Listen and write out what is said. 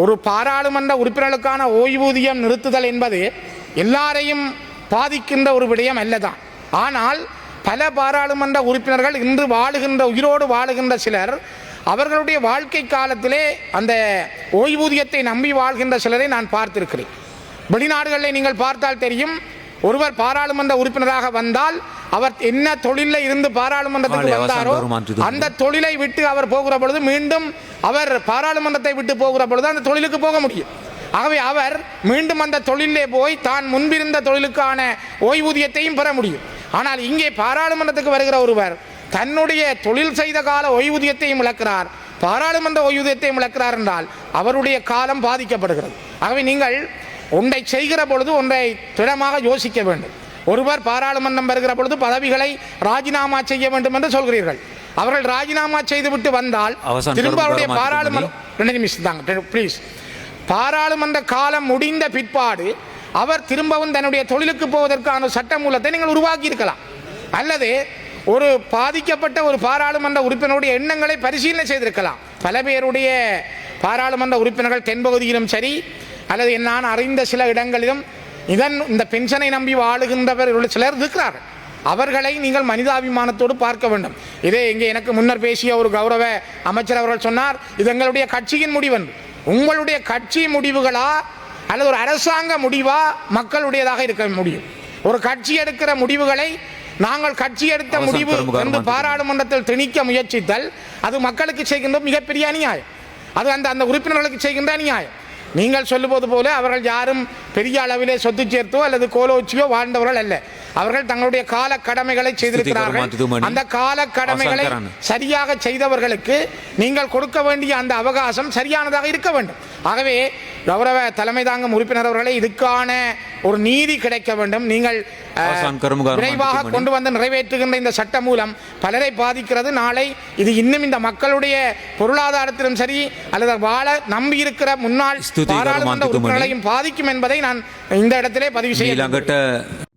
ஒரு பாராளுமன்ற உறுப்பினர்களுக்கான ஓய்வூதியம் நிறுத்துதல் என்பது எல்லாரையும் பாதிக்கின்ற ஒரு விடயம் அல்லதான். ஆனால் பல பாராளுமன்ற உறுப்பினர்கள் இன்று வாழுகின்ற உயிரோடு வாழுகின்ற சிலர் அவர்களுடைய வாழ்க்கை காலத்திலே அந்த ஓய்வூதியத்தை நம்பி வாழ்கின்ற சிலரை நான் பார்த்திருக்கிறேன். வெளிநாடுகளில் நீங்கள் பார்த்தால் தெரியும் ஒருவர் பாராளுமன்ற உறுப்பினராக வந்தால் அவர் என்ன தொழிலில் இருந்து பாராளுமன்றத்துக்கு வந்தாரோ அந்த தொழிலை விட்டு அவர் போகிற பொழுது மீண்டும் அவர் பாராளுமன்றத்தை விட்டு போகிற பொழுது அந்த தொழிலுக்கு போக முடியும். ஆகவே அவர் மீண்டும் அந்த தொழிலே போய் தான் முன்பிருந்த தொழிலுக்கான ஓய்வூதியத்தையும் பெற முடியும். ஆனால் இங்கே பாராளுமன்றத்துக்கு வருகிற ஒருவர் தன்னுடைய தொழில் செய்த கால ஓய்வூதியத்தையும் இழக்கிறார். பாராளுமன்ற ஓய்வூதியத்தையும் இழக்கிறார் என்றால் அவருடைய காலம் பாதிக்கப்படுகிறது. ஆகவே நீங்கள் ஒன்றை செய்கிற பொழுது ஒன்றை திடமாக யோசிக்க வேண்டும். ஒருவர் பாராளுமன்றம் வருகிற பொழுது பதவிகளை ராஜினாமா செய்ய வேண்டும் என்று சொல்கிறீர்கள். அவர்கள் ராஜினாமா செய்துவிட்டு வந்தால் திரும்ப அவருடைய வர மாட்டேங்குது. பாராளுமன்ற ரெண்டு நிமிஷம் தாங்க ப்ளீஸ் பாராளுமன்ற காலம் முடிந்த பிற்பாடு அவர் திரும்பவும் தன்னுடைய தொழிலுக்கு போவதற்கான சட்ட மூலத்தை நீங்கள் உருவாக்கி இருக்கலாம் அல்லது ஒரு பாதிக்கப்பட்ட ஒரு பாராளுமன்ற உறுப்பினருடைய எண்ணங்களை பரிசீலனை செய்திருக்கலாம். பல பேருடைய பாராளுமன்ற உறுப்பினர்கள் தென்பகுதியிலும் சரி அல்லது நான் அறிந்த சில இடங்களிலும் இதன் இந்த பென்ஷனை நம்பி வாழுகின்றவர் சிலர் இருக்கிறார்கள். அவர்களை நீங்கள் மனிதாபிமானத்தோடு பார்க்க வேண்டும். இதே இங்கே எனக்கு முன்னர் பேசிய ஒரு கௌரவ அமைச்சர் அவர்கள் சொன்னார் இது எங்களுடைய கட்சியின் முடிவென்று. உங்களுடைய கட்சி முடிவுகளா அல்லது ஒரு அரசாங்க முடிவா மக்களுடையதாக இருக்க முடியும். ஒரு கட்சி எடுக்கிற முடிவுகளை நாங்கள் கட்சி எடுத்த முடிவு என்று பாராளுமன்றத்தில் திணிக்க முயற்சித்தல் அது மக்களுக்கு செய்கின்ற மிகப்பெரிய அநியாயம். அது அந்த அந்த உறுப்பினர்களுக்கு செய்கின்ற அநியாயம். நீங்கள் சொல்லுவது போல அவர்கள் யாரும் பெரிய அளவிலே சொத்து சேர்த்தோ அல்லது கோலோச்சியோ வாழ்ந்தவர்கள் அல்ல அவர்கள் தங்களுடைய கால கடமைகளை செய்திருக்கிறார்கள். அந்த கால கடமைகளை. சரியாக செய்தவர்களுக்கு நீங்கள் கொடுக்க வேண்டிய அந்த அவகாசம் சரியானதாக இருக்க வேண்டும் ஆகவே கௌரவ தலைமை தாங்கும் உறுப்பினர் அவர்களை இதுக்கான ஒரு நீதி கிடைக்க வேண்டும். நீங்கள் விரைவாக கொண்டு வந்து நிறைவேற்றுகின்ற இந்த சட்டம் மூலம் பலரை பாதிக்கிறது. நாளை இது இன்னும் இந்த மக்களுடைய பொருளாதாரத்திலும் சரி அல்லது வாழ நம்பி இருக்கிற முன்னாள் பாராளுமன்ற உறுப்பினர்களையும் பாதிக்கும் என்பதை நான் இந்த இடத்திலே பதிவு செய்ய